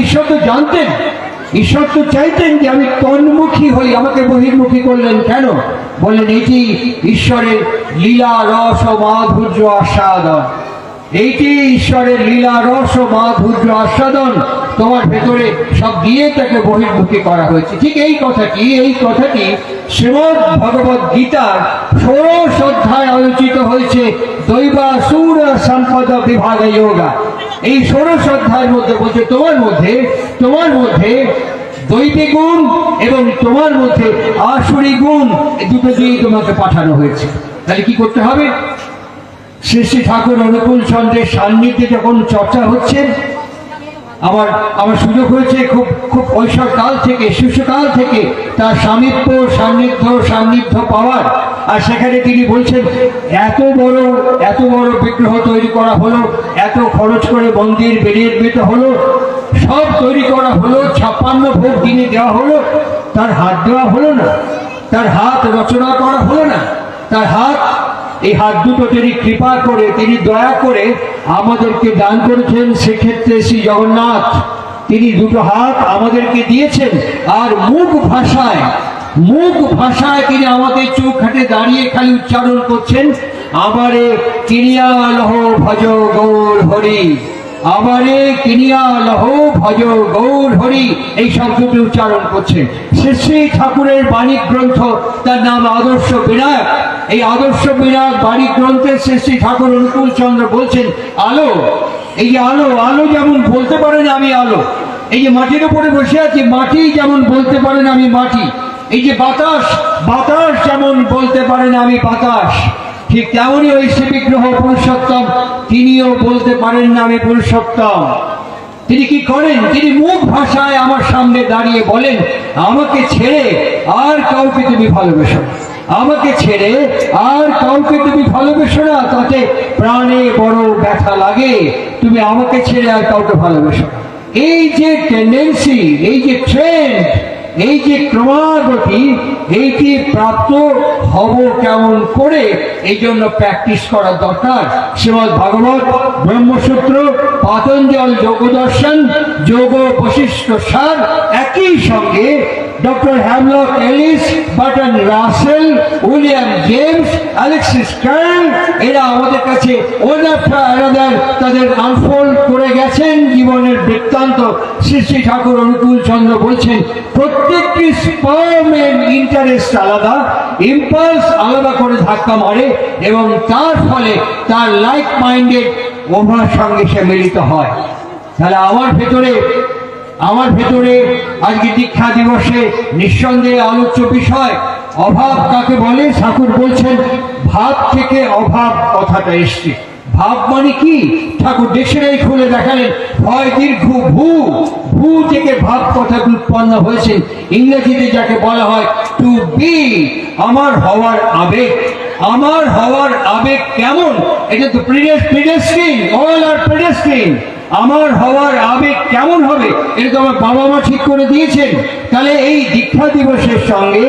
ঈশ্বর তো জানতেন? ঈশ্বর তো চাইতেন যে আমি তন্মুখী হই। আমাকে বহির্মুখী করলেন কেন? বললেন, এটি ঈশ্বরের লীলা, রস ও মাধুর্য আস্বাদন এইটি ঈশ্বরের লীলা রস ও মাধুর্য আস্বাদন। তোমার ভেতরে সব দিয়ে তাকে বহির্মুখী করা হয়েছে। ঠিক এই কথাটি এই কথাটি শ্রীমদ ভগবত গীতার ষোড়শ অধ্যায় আলোচিত হয়েছে দৈবা সুর সম্পদ বিভাগ যোগা। এই ষোড়শ অধ্যায়ের মধ্যে বলছে, তোমার মধ্যে তোমার মধ্যে দৈবী গুণ এবং তোমার মধ্যে আসুরি গুণ দুটো দিয়েই তোমাকে পাঠানো হয়েছে। তাহলে কি করতে হবে? শ্রী ঠাকুর অনুকূল চন্দ্রের সান্নিধ্যে যখন চর্চা হচ্ছে আমার আমার সুযোগ হয়েছে খুব খুব কাল থেকে শিশুকাল থেকে তার সামীপ্য, সান্নিধ্য সান্নিধ্য পাওয়ার। আর সেখানে তিনি বলছেন, এত বড় এত বড় বিগ্রহ তৈরি করা হলো, এত খরচ করে মন্দির বেরিয়ে বেতে হলো, সব তৈরি করা হলো, ছাপ্পান্ন ভোগ দিনে দেওয়া হলো, তার হাত দেওয়া হলো না, তার হাত রচনা করা হলো না, তার হাত এই হাত দুটো তিনি কৃপা করে, তিনি দয়া করে আমাদেরকে দান করেছেন। সেক্ষেত্রে শ্রী জগন্নাথ, তিনি দুটো হাত আমাদেরকে দিয়েছেন আর মুখ ভাষায় মুখ ভাষায় তিনি আমাদের চোখ হাটে দাঁড়িয়ে খালি উচ্চারণ করছেন আমারে কিরিয়াল লহ ভজ গৌর হরি। আমারে কিনিয়া লহ ভজ গৌর হরি, এই শব্দটি উচ্চারণ করছেন শ্রী শ্রী ঠাকুরের বাণী গ্রন্থ তার নাম আদর্শ বিনায়ক। এই আদর্শ বিনায়ক বাণী গ্রন্থে শ্রী শ্রী ঠাকুর অনুকূল চন্দ্র বলছেন, আলো, এই যে আলো আলো যেমন বলতে পারেন আমি আলো। এই যে মাটির উপরে বসে আছি, মাটি যেমন বলতে পারেন আমি মাটি। এই যে বাতাস বাতাস যেমন বলতে পারেন আমি বাতাস। ঠিক তেমনই ওই শ্রী বিগ্রহ পুরুষোত্তম, তিনিও বলতে পারেন না আমি পুরুষোত্তম। তিনি কি করেন? তিনি মুখ ভাষায় আমার সামনে দাঁড়িয়ে বলেন, আমাকে ছেড়ে আর কাউকে তুমি ভালোবেসো আমাকে ছেড়ে আর কাউকে তুমি ভালোবেসো না, তাতে প্রাণে বড় ব্যথা লাগে। তুমি আমাকে ছেড়ে আর কাউকে ভালোবেসো এই যে টেন্ডেন্সি এই যে ট্রেন্ড এই যে ক্রমাগতি এইটি প্রাপ্ত হব কেমন করে, এই জন্য প্র্যাকটিস করা দরকার। শ্রীমদ ভাগবত ব্রহ্মসূত্র, পাতঞ্জল যোগ দর্শন যোগ বশিষ্ঠ সার, একই সঙ্গে doctor Havelock Ellis, Bertrand Russell, William James Alexis Carrel, এরা আমাদের কাছে অ্যানাদার তাদের আনফোল্ড করে গেছেন। জীবনের বৃত্তান্ত শ্রী শ্রী ঠাকুর অনুকূল চন্দ্র বলছেন প্রত্যেকটি ইন্টারেস্ট আলাদা ইম্পালস আলাদা করে ধাক্কা মারে এবং তার ফলে তার লাইক মাইন্ডেড ওভার সঙ্গে সে মিলিত হয়। তাহলে আমার ভেতরে আমার ভেতরে আজকে দীক্ষা দিবসে নিঃসন্দেহে আলোচ্য বিষয়, অভাব কাকে বলে? ঠাকুর বলছেন, ভাব থেকে অভাব কথাটা এসছে। ভাব মানে কি? ঠাকুর ডিকশনারি খুলে দেখালেন, হয় দীর্ঘ ভূ ভূ থেকে ভাব কথা উৎপন্ন হয়েছে। ইংরেজিতে যাকে বলা হয় টু বি আমার হওয়ার আবেগ। আমার হওয়ার আবেগ কেমন? এটা তো প্রিডেস্টিন অল আর প্রিডেস্টিন আমার হওয়ার আবেগ কেমন হবে? এটা তো আমার বাবা মা ঠিক করে দিয়েছেন। তাহলে এই দীক্ষা দিবসের সঙ্গে,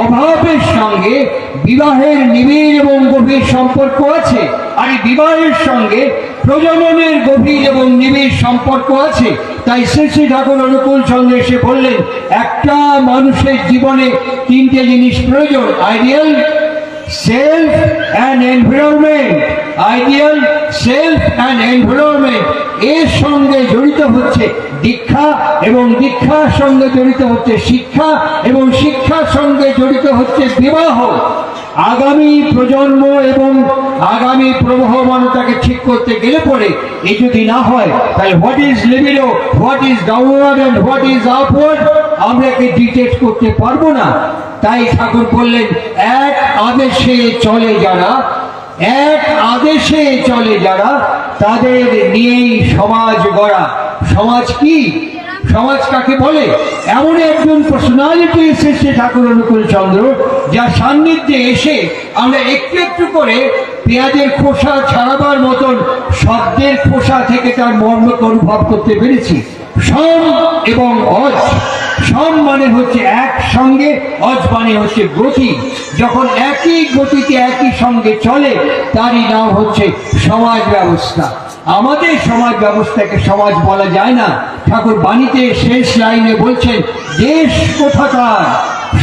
অভাবের সঙ্গে, বিবাহের নিবিড় এবং গভীর সম্পর্ক আছে? আর এই বিবাহের সঙ্গে প্রজননের গভীর এবং নিবিড় সম্পর্ক আছে। তাই শ্রী শ্রী ঠাকুর অনুকূল চন্দ্র এসে বললেন, একটা মানুষের জীবনে তিনটে জিনিস প্রয়োজন। Ideal self and environment ideal self and environment এর সঙ্গে জড়িত হচ্ছে দীক্ষা এবং দীক্ষার সঙ্গে জড়িত হচ্ছে শিক্ষা এবং শিক্ষার সঙ্গে জড়িত হচ্ছে বিবাহ। আগামী প্রজন্ম এবং আগামী প্রবহমানতাকে ঠিক করতে গেলে পরে এই যদি না হয়, তাহলে what is libido what is downward and what is upward আমরা কি ডিটেক্ট করতে পারব না? তাই ঠাকুর বললেন, এক আদেশে চলে যারা, এক আদেশে চলে যারা তাদের নিয়েই সমাজ গড়া। সমাজ কি? সমাজ কাকে বলে? এমন একজন পার্সোনালিটি এসেছে ঠাকুর অনুকূল চন্দ্র যার সান্নিধ্যে এসে আমরা একটু একটু করে পেঁয়াজের খোসা ছাড়াবার মতন শব্দের খোসা থেকে তার মর্মকে অনুভব করতে পেরেছি। সম এবং অজ। সম মানে হচ্ছে এক সঙ্গে অজ মানে হচ্ছে গতি। যখন একই গতিতে একই সঙ্গে চলে, তারই নাম হচ্ছে সমাজ ব্যবস্থা। আমাদের সমাজ ব্যবস্থাকে সমাজ বলা যায় না। ঠাকুর বাণীতে শেষ লাইনে বলছেন, দেশ কোথাকার?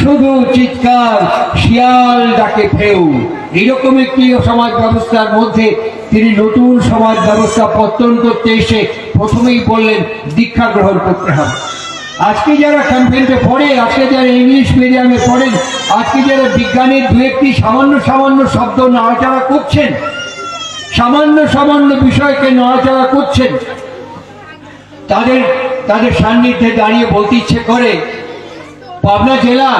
শুধু চিৎকার, শিয়াল ডাকে ফেউ এরকম একটি সমাজ ব্যবস্থার মধ্যে তিনি নতুন সমাজ ব্যবস্থা পত্তন করতে এসে প্রথমেই বললেন, দীক্ষা গ্রহণ করতে হবে। আজকে যারা কনভেন্টে পড়ে, আজকে যারা ইংলিশ মিডিয়ামে পড়েন আজকে যারা বিজ্ঞানের দু একটি সামান্য সামান্য শব্দ নাড়াচাড়া করছেন, সামান্য সামান্য বিষয়কে নড়াচড়া করছেন, তাদের তাদের সান্নিধ্যে দাঁড়িয়ে বলতে ইচ্ছে করে, পাবনা জেলা,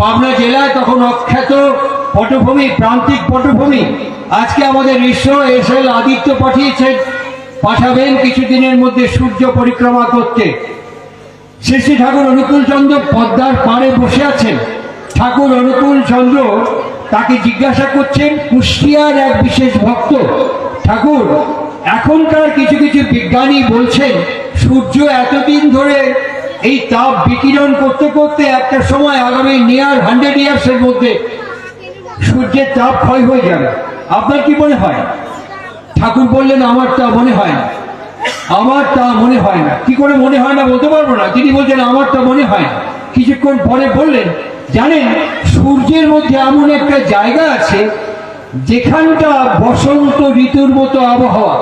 পাবনা জেলায় তখন অখ্যাত পটভূমি, প্রান্তিক পটভূমি, আজকে আমাদের ইসরো এস এল আদিত্য পাঠিয়েছেন, পাঠাবেন কিছুদিনের মধ্যে সূর্য পরিক্রমা করতে। শ্রী ঠাকুর অনুকূল চন্দ্র পদ্মার পাড়ে বসে আছেন। ঠাকুর অনুকূল চন্দ্র তাকে জিজ্ঞাসা করছেন, কুষ্টিয়ার এক বিশেষ ভক্ত, ঠাকুর, এখনকার কিছু কিছু বিজ্ঞানী বলছেন, সূর্য এতদিন ধরে এই তাপ বিকিরণ করতে করতে একটা সময় আগামী নিয়ার হান্ড্রেড ইয়ার্সের মধ্যে সূর্যের তাপ ক্ষয় হয়ে যাবে। আপনার কি মনে হয়? ঠাকুর বললেন, আমার তা মনে হয় না। আমার তা মনে হয় না। কি করে মনে হয় না বলতে পারব না। তিনি বলছেন আমার তা মনে হয় না। কিছুক্ষণ পরে বললেন, জানেন, সূর্যের মধ্যে এমন একটা জায়গা আছে, যেখানটা বসন্ত ঋতুর মতো আবহাওয়া।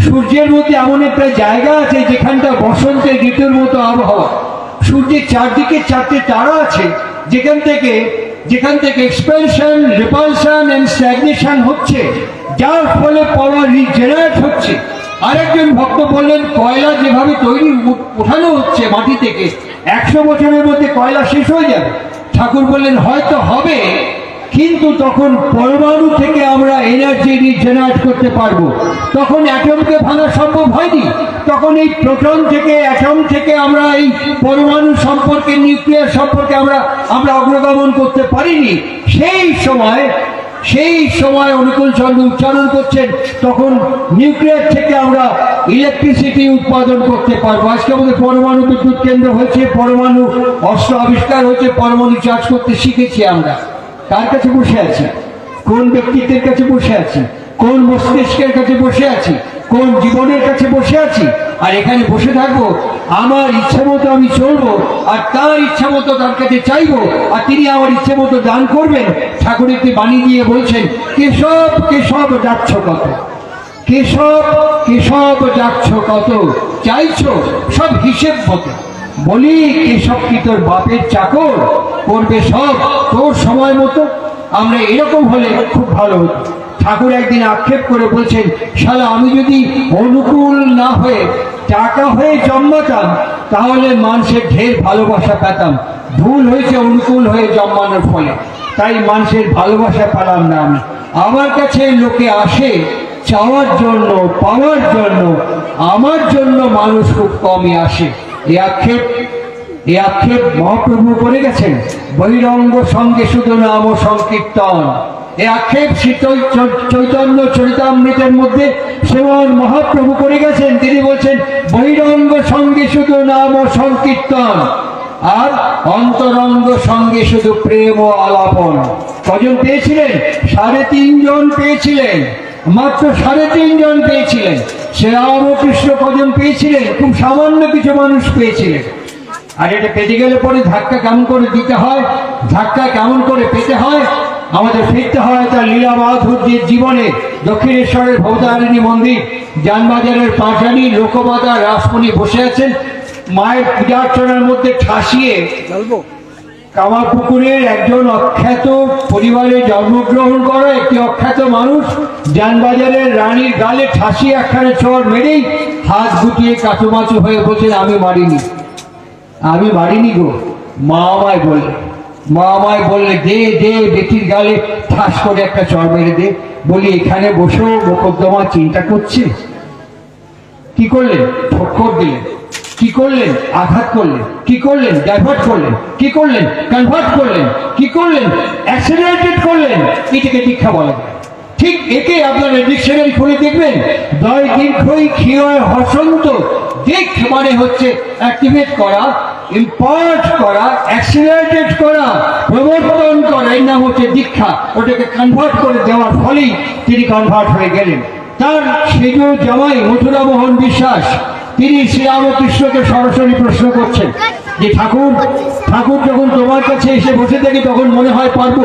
সূর্যের মধ্যে এমন একটা জায়গা আছে, যেখানটা বসন্তের ঋতুর মতো আবহাওয়া। সূর্যের চারদিকে চারটে তারা আছে, যেখান থেকে যেখান থেকে এক্সপেনশন রিপালশন অ্যান্ড স্ট্যাগনেশন হচ্ছে। যার ফলে পাওয়ার রিজেনারেট হচ্ছে। আরেকজন ভক্ত বললেন, কয়লা যেভাবে তৈরি উঠানো হচ্ছে মাটি থেকে, একশো বছরের মধ্যে কয়লা শেষ হয়ে যাবে? ঠাকুর বললেন, হয়তো হবে, কিন্তু তখন পরমাণু থেকে আমরা এনার্জি রিজেনারেট করতে পারব। তখন অ্যাটমকে ভাঙা সম্ভব হয়নি। তখন এই প্রোটন থেকে অ্যাটম থেকে আমরা এই পরমাণু সম্পর্কে নিউক্লিয়ার সম্পর্কে আমরা আমরা অগ্রগমন করতে পারিনি। সেই সময় সেই সময় অনুকূল চন্দ্র উচ্চারণ করছেন, তখন নিউক্লিয়ার থেকে আমরা ইলেকট্রিসিটি উৎপাদন করতে পারব। আজকে আমাদের পরমাণু বিদ্যুৎ কেন্দ্র হয়েছে, পরমাণু অস্ত্র আবিষ্কার হয়েছে, পরমাণু চার্জ করতে শিখেছি আমরা। কার কাছে বসে আছি? কোন ব্যক্তিত্বের কাছে বসে আছি? কোন মস্তিষ্কের কাছে বসে আছি? কোন জীবনের কাছে বসে আছি? আর এখানে বসে থাকব, আমার ইচ্ছা মতো আমি চলবো, আর তার ইচ্ছা মতো তার কাছে চাইব, আর তিনি আমার ইচ্ছে মতো দান করবেন ঠাকুর একটি বাণী দিয়ে বলছেন, কেশব কেশব যাচ্ছ কত? কেশব কেশব যাচ্ছ কত? চাইছো সব হিসেব মতো। বলি, কেশব কি তোর বাপের চাকর? করবে সব তোর সময় মতো? আমরা এরকম হলে খুব ভালো হতো। ঠাকুর একদিন আক্ষেপ করে বলছেন, শালা, আমি যদি অনুকূল না হয়ে টাকা হয়ে জন্মাতাম, তাহলে মানুষের ঢের ভালোবাসা পেতাম। ভুল হয়েছে অনুকূল হয়ে জন্মানোর ফলে। তাই মানুষের ভালোবাসা পেলাম না আমি। আমার কাছে লোকে আসে চাওয়ার জন্য, পাওয়ার জন্য, আমার জন্য মানুষ খুব কমই আসে। এই আক্ষেপ এই আক্ষেপ মহাপ্রভু করে গেছেন, বহিরঙ্গ সঙ্গে শুধু নাম সংকীর্তন। এ আক্ষেপ চৈ- চৈতন্য চরিতামৃতের মধ্যে শ্রীমন মহাপ্রভু করে গেছেন। তিনি বলছেন, বহিরঙ্গ সঙ্গে শুধু নাম সংকীর্তন। আর অন্তরঙ্গ সঙ্গে শুধু প্রেম ও আলাপন। কজন পেয়েছিলেন? সাড়ে তিনজন পেয়েছিলেন। মাত্র সাড়ে তিনজন পেয়েছিলেন। সে রামকৃষ্ণ কজন পেয়েছিলেন? খুব সামান্য কিছু মানুষ পেয়েছিলেন। আর এটা পেতে গেলে পরে ধাক্কা কেমন করে দিতে হয়? ধাক্কা কেমন করে পেতে হয়? আমাদের ফিরতে হয় তার লীলা মাধুর্যের জীবনে। দক্ষিণেশ্বরের ভৌতারিণী মন্দির, যানবাজারের পাঁচানি লোকমাতা রাসমণি বসে আছেন। মায়ের পূজার্চনার মধ্যে ঠাসিয়ে কামারপুকুরের একজন অখ্যাত পরিবারে জন্মগ্রহণ করা একটি অখ্যাত মানুষ যানবাজারের রানীর গালে ঠাসিয়ে একখানে চর মেরেই হাত গুটিয়ে কাচুমাচু হয়ে বলছেন আমি মারিনি। আমি মারিনি গো। মা আমায় বললে মা আমায় বললে দে দে বেটির গালে ঠাস করে একটা চর মেরে দে। বলি এখানে বসেও মোকদ্দমা চিন্তা করছে? কি করলেন ঠক্কর দিলেন কি করলেন? আঘাত করলেন। কি করলেন? ডাইভার্ট করলেন। কি করলেন? কনভার্ট করলেন। কি করলেন? অ্যাক্সিলারেটেড করলেন। এটাকে দীক্ষা বলা যায়। ঠিক একে আপনারা ডিকশনারি খুলে দেখবেন। দয় দীর্ঘই ক্ষীয় হসন্ত। দিক মানে হচ্ছে অ্যাক্টিভেট করা ইম্পার্ট করা অ্যাক্সিলারেটেড করা, প্রবর্তন করা। এর নাম হচ্ছে দীক্ষা। ওটাকে কনভার্ট করে দেওয়ার ফলেই তিনি কনভার্ট হয়ে গেলেন। তার সেজ জামাই মথুরা মোহন বিশ্বাস তিনি শ্রীরামকৃষ্ণকে সরাসরি প্রশ্ন করছেন যে ঠাকুর ঠাকুর যখন তোমার কাছে এসে বসে থাকি, তখন মনে হয় পারব।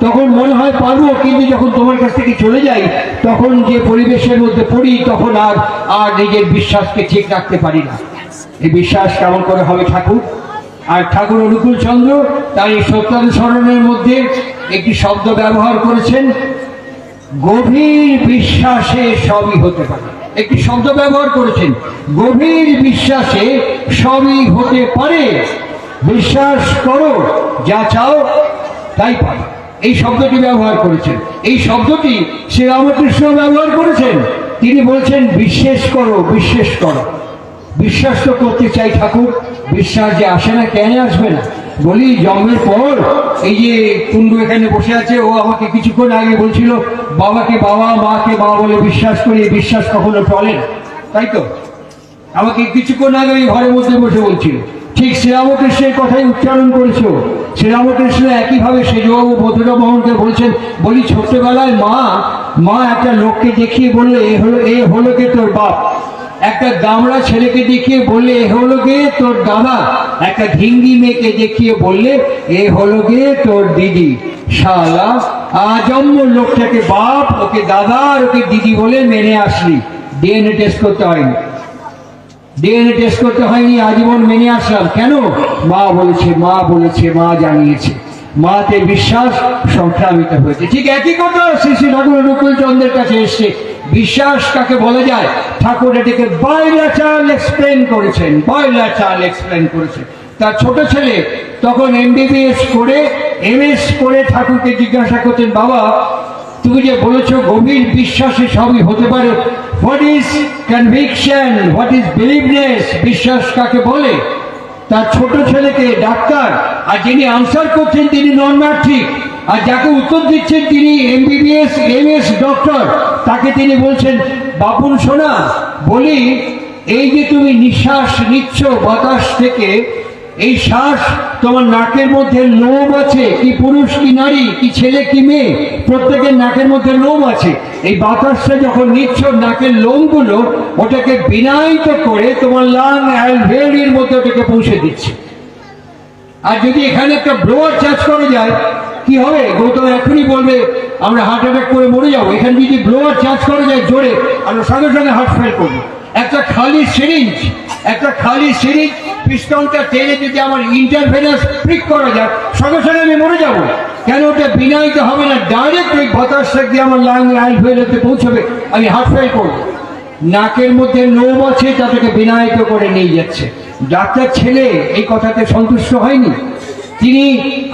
তখন মনে হয় পারব, কিন্তু যখন তোমার কাছ থেকে চলে যাই, তখন যে পরিবেশের মধ্যে পড়ি, তখন আর আর নিজের বিশ্বাসকে ঠিক রাখতে পারি না। এই বিশ্বাস কেমন করে হবে ঠাকুর? আর ঠাকুর অনুকূল চন্দ্র তার এই সত্যানুসরণের মধ্যে একটি শব্দ ব্যবহার করেছেন। গভীর বিশ্বাসে সবই হতে পারে। একটি শব্দ ব্যবহার করেছেন, গভীর বিশ্বাসে সবই হতে পারে। বিশ্বাস করো, যা চাও, তাই পাবে। এই শব্দটি ব্যবহার করেছেন। এই শব্দটি শ্রীরামকৃষ্ণ ব্যবহার করেছেন। তিনি বলছেন, বিশ্বাস করো বিশ্বাস করো। বিশ্বাস তো করতে চাই ঠাকুর। বিশ্বাস যে আসে না, কেন আসবে না? বলি, জন্মের পর এই যে কুন্ডু এখানে বসে আছে, ও আমাকে কিছুক্ষণ আগে বলছিল, বাবাকে বাবা, মাকে মা বলে বিশ্বাস করি বিশ্বাস কখনো টলে না। তাই তো? আমাকে কিছুক্ষণ আগে ওই ঘরের মধ্যে বসে বলছিল। ঠিক শ্রীরামকৃষ্ণের কথাই উচ্চারণ করেছ। শ্রীরামকৃষ্ণ একইভাবে সেজবাবু মধুরা মোহনকে বলছেন, বলি, ছোট্টবেলায় মা মা একটা লোককে দেখিয়ে বললে, এ হলো এ হলো কে তোর বাপ? একটা গামড়া ছেলেকে দেখিয়ে বললে, এ হলো গে তোর দাদা। একটা ঘিঙ্গি মেয়েকে দেখিয়ে বললে, এ হলো গে তোর দিদি। শালা আজম্ম লোকটাকে বাপ, ওকে দাদা আর ওকে দিদি বলে মেনে আসলি। ডিএনএ টেস্ট করতে হয়নি। ডিএনএ টেস্ট করতে হয়নি, আজীবন মেনে আসলাম। কেন? মা বলেছে মা বলেছে, মা জানিয়েছে। মাতে বিশ্বাস, সংক্রামিত হয়েছে। ঠিক একই কথা, শ্রী শ্রী অনুকূল চন্দ্রের কাছে এসছে। বিশ্বাস কাকে বলা যায়? ঠাকুর এটাকে বাইলাচাল এক্সপ্লেন করেছেন বাইলাচাল এক্সপ্লেন করেছেন। তার ছোট ছেলে তখন এমবিবিএস করে এমএস করে ঠাকুরকে জিজ্ঞাসা করছেন, বাবা, তুমি যে বলেছ গভীর বিশ্বাসে সবই হতে পারে what is conviction what is believeness বিশ্বাস কাকে বলে? তার ছোট ছেলেকে ডাক্তার, আর যিনি আনসার করছেন তিনি নন ম্যাট্রিক আর যাকে উত্তর দিচ্ছেন তিনি এমবিবিএস এমএস ডক্টর তাকে তিনি বলছেন, বাপুন সোনা, বলি, এই যে তুমি নিঃশ্বাস নিচ্ছ বাতাস থেকে, এই শ্বাস তোমার নাকের মধ্যে লোম আছে, কি পুরুষ, কি নারী, কি ছেলে, কি মেয়ে, প্রত্যেকের নাকের মধ্যে লোম আছে। এই বাতাসটা যখন নিচ্ছ, নাকের লোমগুলো ওটাকে বিনায়িত করে তোমার লাং অ্যালভেলির মধ্যে ওটাকে পৌঁছে দিচ্ছে। আর যদি এখানে একটা ব্লোয়ার চার্জ করা যায় কি হবে? গৌতম এখনই বলবে, আমরা হার্ট অ্যাটাক করে মরে যাব। এখানে যদি ব্লোয়ার চার্জ করা যায় জোরে, আমরা সঙ্গে সঙ্গে হার্ট ফেল করব। একটা খালি সিরিঞ্জ একটা খালি সিরিঞ্জ পিস্টনটা টেনে যদি আমার ইন্টারফেরেন্স প্রিক করা যায় সঙ্গে সঙ্গে আমি মরে যাব। কেন ওটা বিনায়িত হবে না? ডাইরেক্ট ওই বাতাসটা দিয়ে আমার লাইন লাং অ্যালভেলাতে পৌঁছবে, আমি হার্ট ফেল করব। নাকের মধ্যে লোম আছে, তাদেরকে বিনায়িত করে নিয়ে যাচ্ছে। ডাক্তার ছেলে, এই কথাতে সন্তুষ্ট হয়নি? তিনি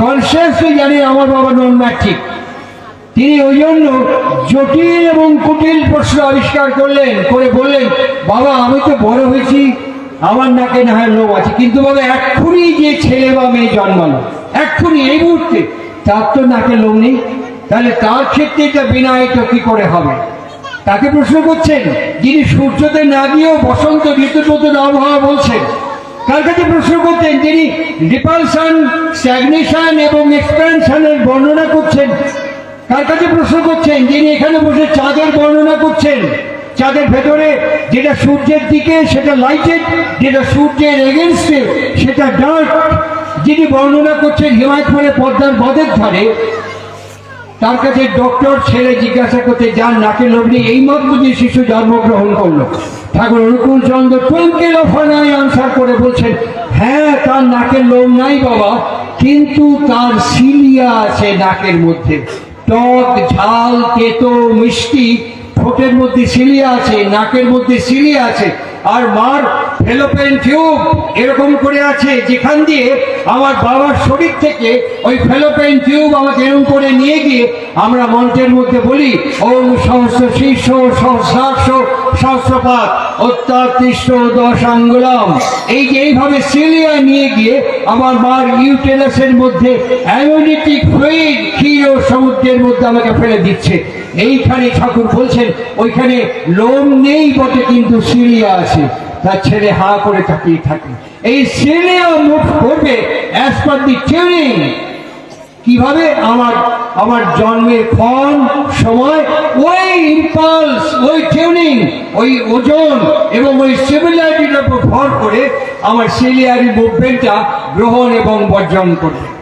কনসিয়াসলি জানেন আমার বাবা নন ম্যাট্রিক। তিনি ওই জন্য জটিল এবং কুটিল প্রশ্ন আবিষ্কার করলেন, করে বললেন, বাবা, আমি তো বড় হয়েছি, আমার নাকে না হয় লোম আছে। কিন্তু বাবা, এক্ষুনি যে ছেলে বা মেয়ে জন্মালো, এক্ষুনি এই মুহূর্তে তার তো নাকে লোম নেই। তাহলে তার ক্ষেত্রে এটা বিনায়িত কি করে হবে? তাকে প্রশ্ন করছেন, যিনি সূর্যতে না গিয়েও বসন্ত ঋতুর মতন আবহাওয়া বলছেন কার কাছে প্রশ্ন করতেন যিনি রিপালশন স্ট্যাগনেশন এবং এক্সপ্যানশনের বর্ণনা করছেন। কার কাছে প্রশ্ন করছেন যিনি এখানে বসে চাঁদের বর্ণনা করছেন, চাঁদের ভেতরে যেটা সূর্যের দিকে, সেটা লাইটেড যেটা সূর্যের এগেনস্টে সেটা ডার্ক যিনি বর্ণনা করছেন হিমায়তপুরে পদ্মার বদের ধারে, তার কাছে ডক্টর ছেলে জিজ্ঞাসা করতে যান, নাকের লোভ নেই এই মত বুঝে শিশু জন্মগ্রহণ করল? ঠাকুর অনুকূল চন্দ্র টুঙ্কেল অফানায় আনসার করে বলছেন হ্যাঁ তার নাকের লোম নাই বাবা, কিন্তু তার সিলিয়া আছে নাকের মধ্যে। টক, ঝাল, তেতো, মিষ্টি, ঠোঁটের মধ্যে সিলিয়া আছে, নাকের মধ্যে সিলিয়া আছে, আর মার ফেলোপেন টিউব এরকম করে আছে যেখান দিয়ে আমার বাবার শরীর থেকে ওই ফেলোপেন টিউব আমাকে এরকম করে নিয়ে গিয়ে আমরা মন্ত্রের মধ্যে বলি, ওম সহস্র শীর্ষ সহস্রাক্ষ সহস্রপাত অত্যাকৃষ্ট দশ আঙ্গুলম এই যে এইভাবে সিলিয়া নিয়ে গিয়ে আমার মার ইউটেরাসের মধ্যে অ্যামিউনিটিক ফ্লুইড ক্ষীর সমুদ্রের মধ্যে আমাকে ফেলে দিচ্ছে। এইখানে ঠাকুর বলছেন, ওইখানে লোম নেই বটে, কিন্তু সিলিয়া আছে। তার ছেলে হা করে তাকিয়ে থাকে। এই সিলিয়া মুখ করবে অ্যাজ পার কীভাবে আমার আমার জন্মের ক্ষণ সময় ওই ইম্পালস ওই টিউনিং ওই ওজন এবং ওই সিমিলারিটির উপর ভর করে আমার সিলিয়ারি মুভমেন্টটা গ্রহণ এবং বর্জন করবে।